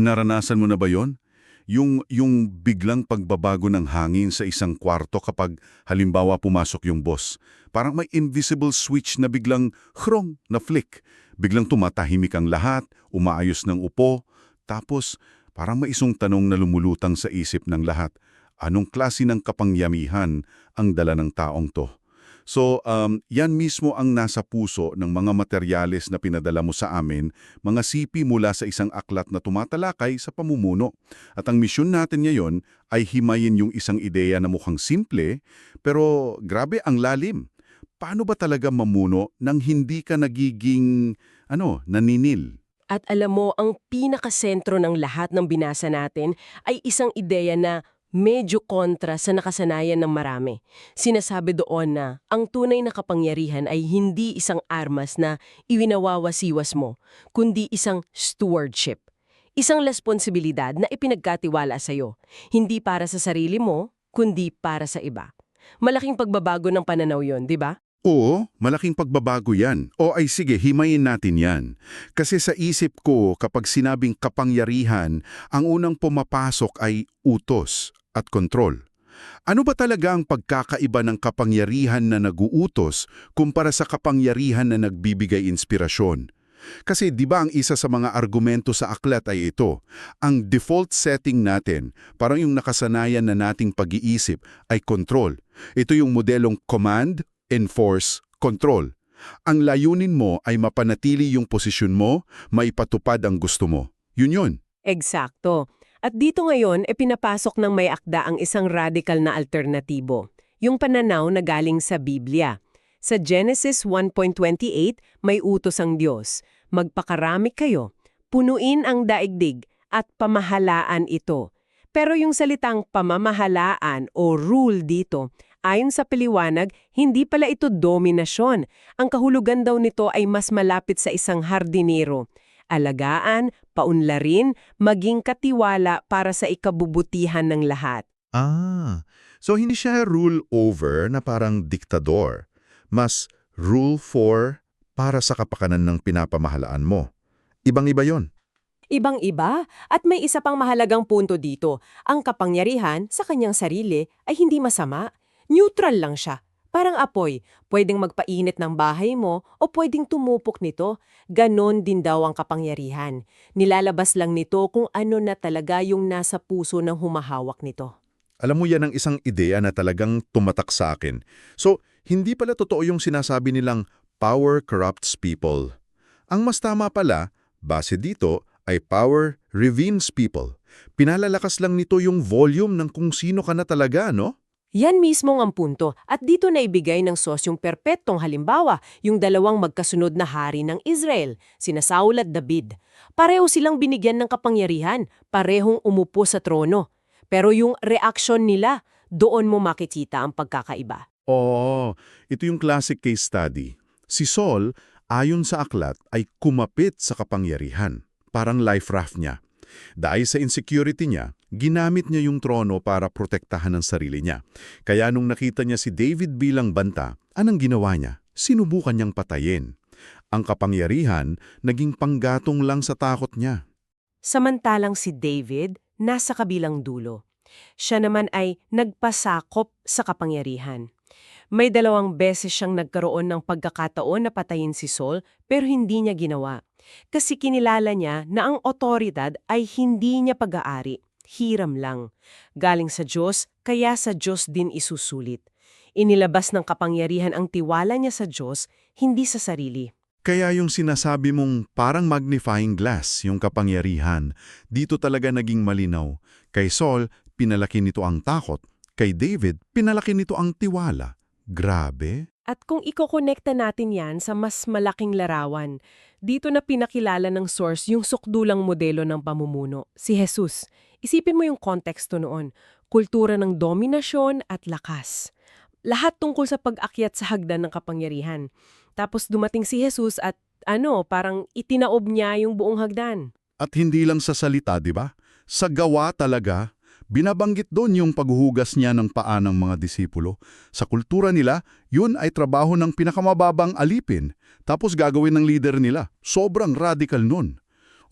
Naranasan mo na ba yon? Yung, yung biglang pagbabago ng hangin sa isang kwarto kapag halimbawa pumasok yung boss. Parang may invisible switch na biglang chrong na flick. Biglang tumatahimik ang lahat, umaayos ng upo. Tapos parang may isang tanong na lumulutang sa isip ng lahat. Anong klase ng kapangyamihan ang dala ng taong to? So, um, yan mismo ang nasa puso ng mga materyales na pinadala mo sa amin, mga sipi mula sa isang aklat na tumatalakay sa pamumuno. At ang misyon natin ngayon ay himayin yung isang ideya na mukhang simple, pero grabe ang lalim. Paano ba talaga mamuno nang hindi ka nagiging, ano, naninil? At alam mo, ang pinakasentro ng lahat ng binasa natin ay isang ideya na medyo kontra sa nakasanayan ng marami. Sinasabi doon na ang tunay na kapangyarihan ay hindi isang armas na iwinawawasiwas mo, kundi isang stewardship. Isang responsibilidad na ipinagkatiwala sa'yo, hindi para sa sarili mo, kundi para sa iba. Malaking pagbabago ng pananaw yon, di ba? Oo, malaking pagbabago yan. O ay sige, himayin natin yan. Kasi sa isip ko, kapag sinabing kapangyarihan, ang unang pumapasok ay utos at kontrol. Ano ba talaga ang pagkakaiba ng kapangyarihan na naguutos kumpara sa kapangyarihan na nagbibigay inspirasyon? Kasi di ba ang isa sa mga argumento sa aklat ay ito, ang default setting natin, parang yung nakasanayan na nating pag-iisip, ay control. Ito yung modelong command, enforce, control. Ang layunin mo ay mapanatili yung posisyon mo, maipatupad ang gusto mo. Yun yun. Eksakto. At dito ngayon, e pinapasok ng may akda ang isang radical na alternatibo, yung pananaw na galing sa Biblia. Sa Genesis 1.28, may utos ang Diyos, magpakarami kayo, punuin ang daigdig at pamahalaan ito. Pero yung salitang pamamahalaan o rule dito, ayon sa paliwanag, hindi pala ito dominasyon. Ang kahulugan daw nito ay mas malapit sa isang hardinero alagaan, paunlarin, maging katiwala para sa ikabubutihan ng lahat. Ah, so hindi siya rule over na parang diktador. Mas rule for para sa kapakanan ng pinapamahalaan mo. Ibang-iba yon. Ibang-iba at may isa pang mahalagang punto dito, ang kapangyarihan sa kanyang sarili ay hindi masama. Neutral lang siya. Parang apoy, pwedeng magpainit ng bahay mo o pwedeng tumupok nito. Ganon din daw ang kapangyarihan. Nilalabas lang nito kung ano na talaga yung nasa puso ng humahawak nito. Alam mo yan ang isang ideya na talagang tumatak sa akin. So, hindi pala totoo yung sinasabi nilang power corrupts people. Ang mas tama pala, base dito, ay power reveals people. Pinalalakas lang nito yung volume ng kung sino ka na talaga, no? Yan mismo ang punto at dito na ibigay ng sosyong perpektong halimbawa yung dalawang magkasunod na hari ng Israel, sina Saul at David. Pareho silang binigyan ng kapangyarihan, parehong umupo sa trono. Pero yung reaksyon nila, doon mo makikita ang pagkakaiba. Oo, ito yung classic case study. Si Saul, ayon sa aklat, ay kumapit sa kapangyarihan. Parang life raft niya. Dahil sa insecurity niya, ginamit niya yung trono para protektahan ang sarili niya. Kaya nung nakita niya si David bilang banta, anong ginawa niya? Sinubukan niyang patayin. Ang kapangyarihan naging panggatong lang sa takot niya. Samantalang si David nasa kabilang dulo. Siya naman ay nagpasakop sa kapangyarihan. May dalawang beses siyang nagkaroon ng pagkakataon na patayin si Saul pero hindi niya ginawa. Kasi kinilala niya na ang otoridad ay hindi niya pag-aari, hiram lang. Galing sa Diyos, kaya sa Diyos din isusulit. Inilabas ng kapangyarihan ang tiwala niya sa Diyos, hindi sa sarili. Kaya yung sinasabi mong parang magnifying glass yung kapangyarihan, dito talaga naging malinaw. Kay Saul, pinalaki nito ang takot. Kay David, pinalaki nito ang tiwala. Grabe. At kung ikokonekta natin yan sa mas malaking larawan, dito na pinakilala ng source yung sukdulang modelo ng pamumuno, si Jesus. Isipin mo yung konteksto noon, kultura ng dominasyon at lakas. Lahat tungkol sa pag-akyat sa hagdan ng kapangyarihan. Tapos dumating si Jesus at ano, parang itinaob niya yung buong hagdan. At hindi lang sa salita, di ba? Sa gawa talaga. Binabanggit doon yung paghuhugas niya ng paa ng mga disipulo. Sa kultura nila, yun ay trabaho ng pinakamababang alipin. Tapos gagawin ng leader nila. Sobrang radical nun.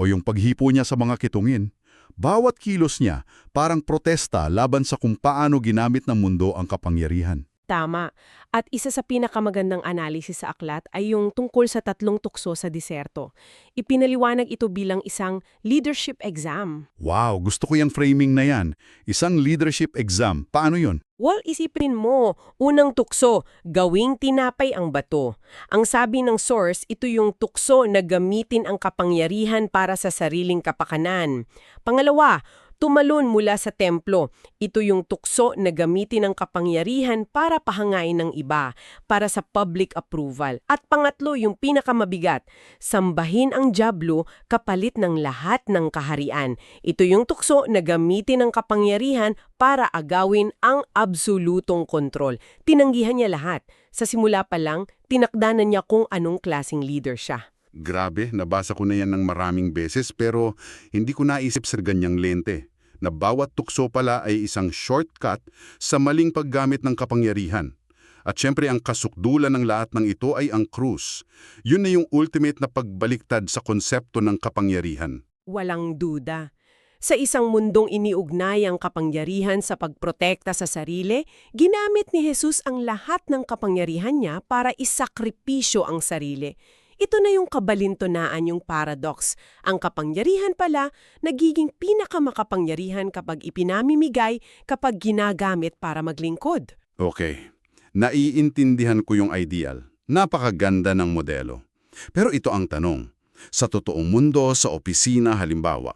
O yung paghipo niya sa mga kitungin. Bawat kilos niya parang protesta laban sa kung paano ginamit ng mundo ang kapangyarihan. Tama. At isa sa pinakamagandang analisis sa aklat ay yung tungkol sa tatlong tukso sa diserto. Ipinaliwanag ito bilang isang leadership exam. Wow, gusto ko yung framing na yan. Isang leadership exam. Paano yon? Well, isipin mo, unang tukso, gawing tinapay ang bato. Ang sabi ng source, ito yung tukso na gamitin ang kapangyarihan para sa sariling kapakanan. Pangalawa, tumalon mula sa templo. Ito yung tukso na gamitin ang kapangyarihan para pahangain ng iba, para sa public approval. At pangatlo, yung pinakamabigat, sambahin ang Diablo kapalit ng lahat ng kaharian. Ito yung tukso na gamitin ang kapangyarihan para agawin ang absolutong kontrol. Tinanggihan niya lahat. Sa simula pa lang, tinakdanan niya kung anong klasing leader siya. Grabe, nabasa ko na yan ng maraming beses pero hindi ko naisip sa ganyang lente na bawat tukso pala ay isang shortcut sa maling paggamit ng kapangyarihan. At syempre ang kasukdulan ng lahat ng ito ay ang krus. Yun na yung ultimate na pagbaliktad sa konsepto ng kapangyarihan. Walang duda. Sa isang mundong iniugnay ang kapangyarihan sa pagprotekta sa sarili, ginamit ni Jesus ang lahat ng kapangyarihan niya para isakripisyo ang sarili. Ito na yung kabalintonaan yung paradox. Ang kapangyarihan pala nagiging pinakamakapangyarihan kapag ipinamimigay kapag ginagamit para maglingkod. Okay, naiintindihan ko yung ideal. Napakaganda ng modelo. Pero ito ang tanong. Sa totoong mundo, sa opisina halimbawa,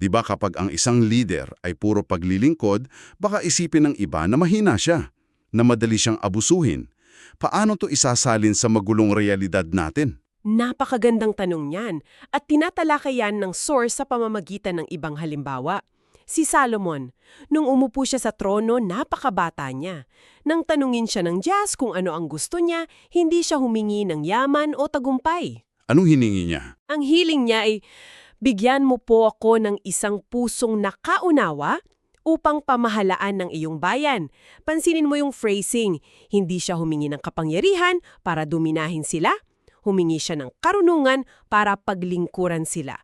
di ba kapag ang isang leader ay puro paglilingkod, baka isipin ng iba na mahina siya, na madali siyang abusuhin. Paano to isasalin sa magulong realidad natin? Napakagandang tanong niyan at tinatalakay yan ng source sa pamamagitan ng ibang halimbawa. Si Salomon, nung umupo siya sa trono, napakabata niya. Nang tanungin siya ng Diyas kung ano ang gusto niya, hindi siya humingi ng yaman o tagumpay. Anong hiningi niya? Ang hiling niya ay, bigyan mo po ako ng isang pusong nakaunawa upang pamahalaan ng iyong bayan. Pansinin mo yung phrasing, hindi siya humingi ng kapangyarihan para dominahin sila, humingi siya ng karunungan para paglingkuran sila.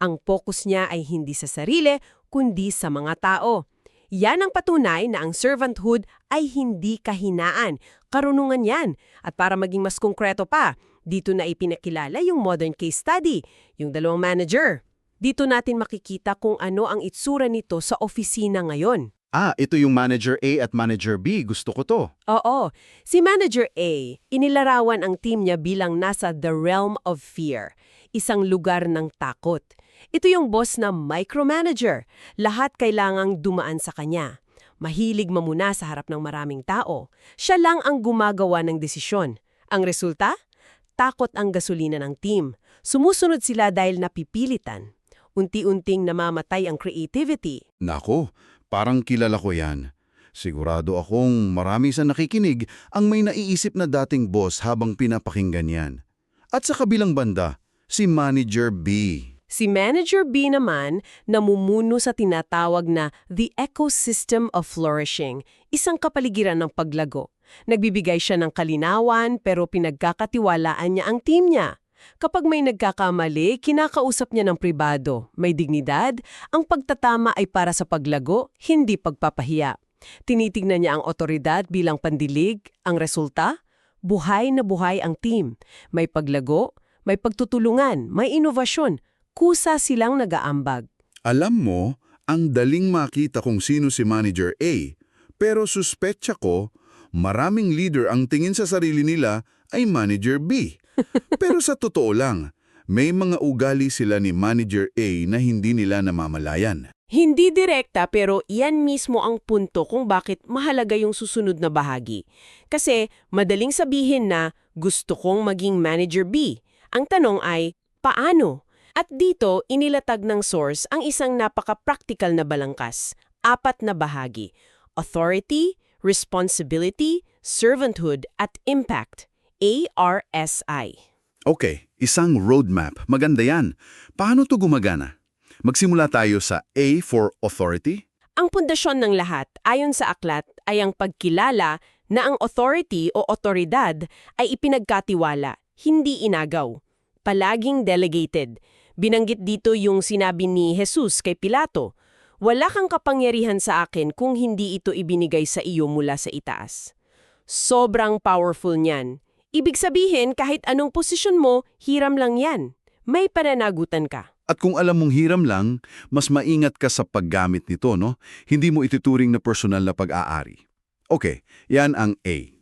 Ang focus niya ay hindi sa sarili, kundi sa mga tao. Yan ang patunay na ang servanthood ay hindi kahinaan. Karunungan yan. At para maging mas konkreto pa, dito na ipinakilala yung modern case study, yung dalawang manager. Dito natin makikita kung ano ang itsura nito sa opisina ngayon. Ah, ito yung Manager A at Manager B. Gusto ko to. Oo, si Manager A, inilarawan ang team niya bilang nasa the realm of fear, isang lugar ng takot. Ito yung boss na micromanager. Lahat kailangang dumaan sa kanya. Mahilig mamuna sa harap ng maraming tao. Siya lang ang gumagawa ng desisyon. Ang resulta? Takot ang gasolina ng team. Sumusunod sila dahil napipilitan. Unti-unting namamatay ang creativity. Nako, parang kilala ko yan. Sigurado akong marami sa nakikinig ang may naiisip na dating boss habang pinapakinggan yan. At sa kabilang banda, si Manager B. Si Manager B naman namumuno sa tinatawag na the ecosystem of flourishing, isang kapaligiran ng paglago. Nagbibigay siya ng kalinawan pero pinagkakatiwalaan niya ang team niya. Kapag may nagkakamali, kinakausap niya ng pribado. May dignidad, ang pagtatama ay para sa paglago, hindi pagpapahiya. Tinitignan niya ang otoridad bilang pandilig, ang resulta, buhay na buhay ang team. May paglago, may pagtutulungan, may inovasyon, kusa silang nagaambag. Alam mo, ang daling makita kung sino si Manager A, pero suspetsa ko, maraming leader ang tingin sa sarili nila ay Manager B. pero sa totoo lang, may mga ugali sila ni Manager A na hindi nila namamalayan. Hindi direkta pero iyan mismo ang punto kung bakit mahalaga yung susunod na bahagi. Kasi madaling sabihin na gusto kong maging Manager B. Ang tanong ay, paano? At dito, inilatag ng source ang isang napaka-practical na balangkas. Apat na bahagi. Authority, Responsibility, Servanthood, at Impact. ARSI. Okay, isang roadmap. Maganda yan. Paano to gumagana? Magsimula tayo sa A for Authority. Ang pundasyon ng lahat, ayon sa aklat, ay ang pagkilala na ang authority o otoridad ay ipinagkatiwala, hindi inagaw. Palaging delegated. Binanggit dito yung sinabi ni Jesus kay Pilato, Wala kang kapangyarihan sa akin kung hindi ito ibinigay sa iyo mula sa itaas. Sobrang powerful niyan. Ibig sabihin, kahit anong posisyon mo, hiram lang yan. May pananagutan ka. At kung alam mong hiram lang, mas maingat ka sa paggamit nito, no? Hindi mo ituturing na personal na pag-aari. Okay, yan ang A.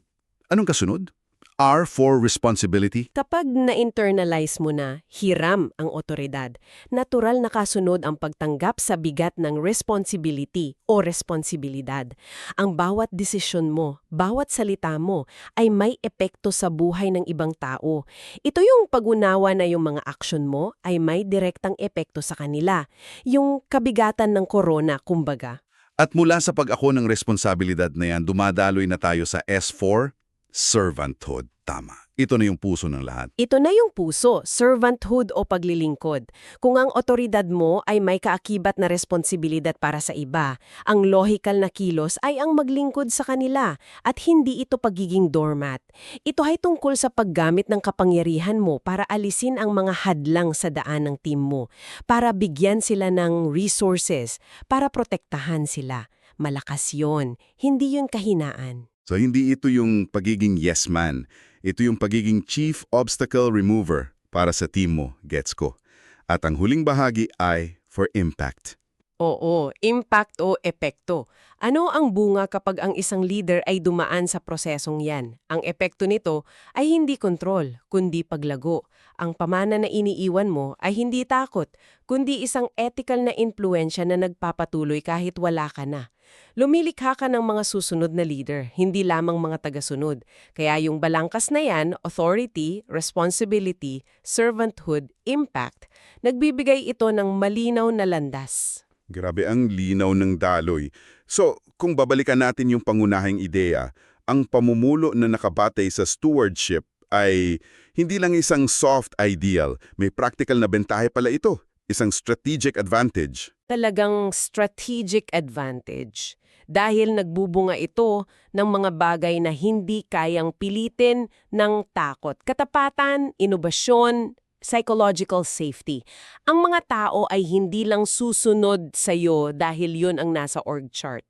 Anong kasunod? R for responsibility. Kapag na-internalize mo na hiram ang otoridad, natural na kasunod ang pagtanggap sa bigat ng responsibility o responsibilidad. Ang bawat desisyon mo, bawat salita mo ay may epekto sa buhay ng ibang tao. Ito yung pag-unawa na yung mga aksyon mo ay may direktang epekto sa kanila. Yung kabigatan ng korona, kumbaga. At mula sa pag-ako ng responsibilidad na yan, dumadaloy na tayo sa S4, servanthood. Tama. Ito na yung puso ng lahat. Ito na yung puso, servanthood o paglilingkod. Kung ang otoridad mo ay may kaakibat na responsibilidad para sa iba, ang logical na kilos ay ang maglingkod sa kanila at hindi ito pagiging doormat. Ito ay tungkol sa paggamit ng kapangyarihan mo para alisin ang mga hadlang sa daan ng team mo, para bigyan sila ng resources, para protektahan sila. Malakas yon, hindi yun kahinaan. So hindi ito yung pagiging yes man. Ito yung pagiging chief obstacle remover para sa team mo, gets ko. At ang huling bahagi ay for impact. Oo, impact o epekto. Ano ang bunga kapag ang isang leader ay dumaan sa prosesong yan? Ang epekto nito ay hindi kontrol, kundi paglago. Ang pamana na iniiwan mo ay hindi takot, kundi isang ethical na impluensya na nagpapatuloy kahit wala ka na. Lumilikha ka ng mga susunod na leader, hindi lamang mga tagasunod. Kaya yung balangkas na yan, authority, responsibility, servanthood, impact, nagbibigay ito ng malinaw na landas. Grabe ang linaw ng daloy. So, kung babalikan natin yung pangunahing ideya, ang pamumulo na nakabatay sa stewardship ay hindi lang isang soft ideal, may practical na bentahe pala ito, isang strategic advantage. talagang strategic advantage dahil nagbubunga ito ng mga bagay na hindi kayang pilitin ng takot, katapatan, inobasyon, psychological safety. Ang mga tao ay hindi lang susunod sa iyo dahil yun ang nasa org chart.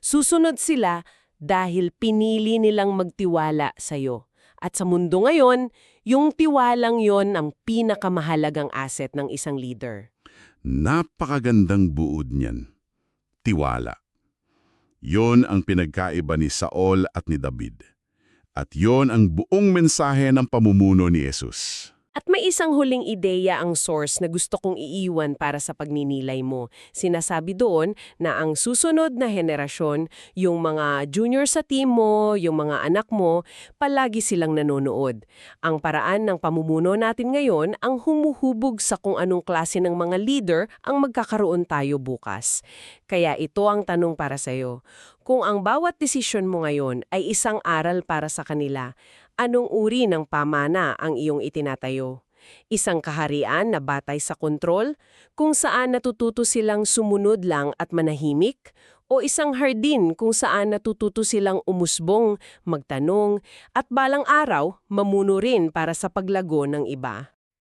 Susunod sila dahil pinili nilang magtiwala sa iyo. At sa mundo ngayon, yung tiwalang yon ang pinakamahalagang asset ng isang leader. Napakagandang buod niyan. Tiwala. Yon ang pinagkaiba ni Saul at ni David. At yon ang buong mensahe ng pamumuno ni Jesus. At may isang huling ideya ang source na gusto kong iiwan para sa pagninilay mo. Sinasabi doon na ang susunod na henerasyon, yung mga junior sa team mo, yung mga anak mo, palagi silang nanonood. Ang paraan ng pamumuno natin ngayon ang humuhubog sa kung anong klase ng mga leader ang magkakaroon tayo bukas. Kaya ito ang tanong para sa'yo. Kung ang bawat desisyon mo ngayon ay isang aral para sa kanila, anong uri ng pamana ang iyong itinatayo? Isang kaharian na batay sa kontrol, kung saan natututo silang sumunod lang at manahimik, o isang hardin kung saan natututo silang umusbong, magtanong, at balang araw, mamuno rin para sa paglago ng iba.